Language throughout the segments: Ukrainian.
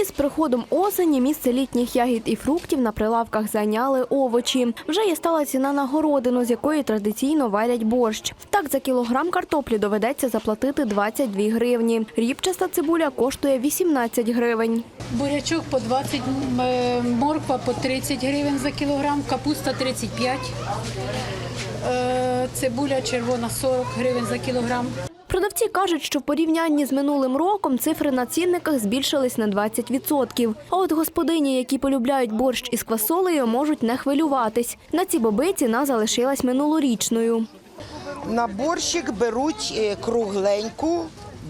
Із приходом осені місце літніх ягід і фруктів на прилавках зайняли овочі. Вже є стала ціна на городину, з якої традиційно варять борщ. Так, за кілограм картоплі доведеться заплатити 22 гривні. Рібчаста цибуля коштує 18 гривень. Бурячок по 20, м, е, морква по 30 гривень за кілограм, капуста 35, е, цибуля червона 40 гривень за кілограм. Продавці кажуть, що в порівнянні з минулим роком цифри на цінниках збільшились на 20%. А от господині, які полюбляють борщ із квасолею, можуть не хвилюватись. На ці боби ціна залишилась минулорічною. На борщик беруть е, кругленьку,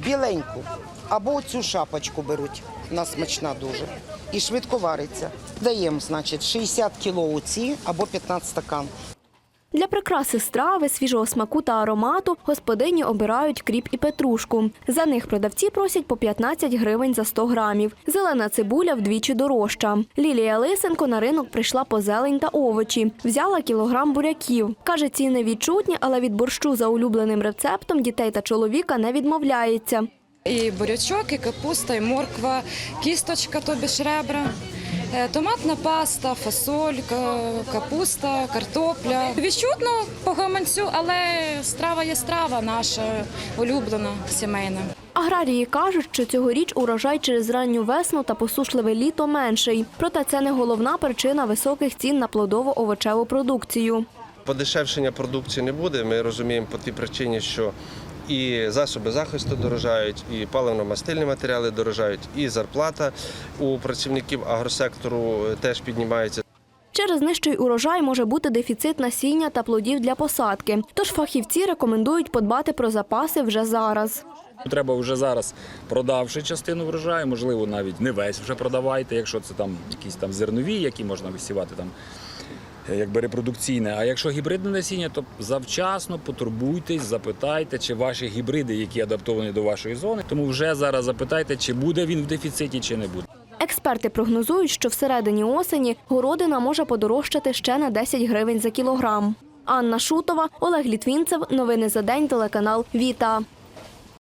біленьку. Або цю шапочку беруть. Вона смачна дуже. І швидко вариться. Даємо, значить, 60 кіло оці або 15 стакан. Для прикраси страви, свіжого смаку та аромату господині обирають кріп і петрушку. За них продавці просять по 15 гривень за 100 грамів. Зелена цибуля вдвічі дорожча. Лілія Лисенко на ринок прийшла по зелень та овочі. Взяла кілограм буряків. Каже, ціни відчутні, але від борщу за улюбленим рецептом дітей та чоловіка не відмовляється. І бурячок, і капуста, і морква, кісточка, тобі ж ребра. Е, Томатна паста, фасоль, капуста, картопля. Відчутно по гаманцю, але страва є страва наша улюблена, сімейна. Аграрії кажуть, що цьогоріч урожай через ранню весну та посушливе літо менший. Проте це не головна причина високих цін на плодово-овочеву продукцію. Подешевшення продукції не буде. Ми розуміємо по тій причині, що і засоби захисту дорожають, і паливно-мастильні матеріали дорожають, і зарплата у працівників агросектору теж піднімається. Через нижчий урожай може бути дефіцит насіння та плодів для посадки. Тож фахівці рекомендують подбати про запаси вже зараз. Треба вже зараз, продавши частину врожаю, можливо, навіть не весь вже продавайте, якщо це там якісь там зернові, які можна висівати там. Е, Якби репродукційне, а якщо гібридне насіння, то завчасно потурбуйтесь, запитайте, чи ваші гібриди, які адаптовані до вашої зони. Тому вже зараз запитайте, чи буде він в дефіциті, чи не буде. Експерти прогнозують, що всередині осені городина може подорожчати ще на 10 гривень за кілограм. Анна Шутова, Олег Літвінцев. Новини за день. Телеканал Віта.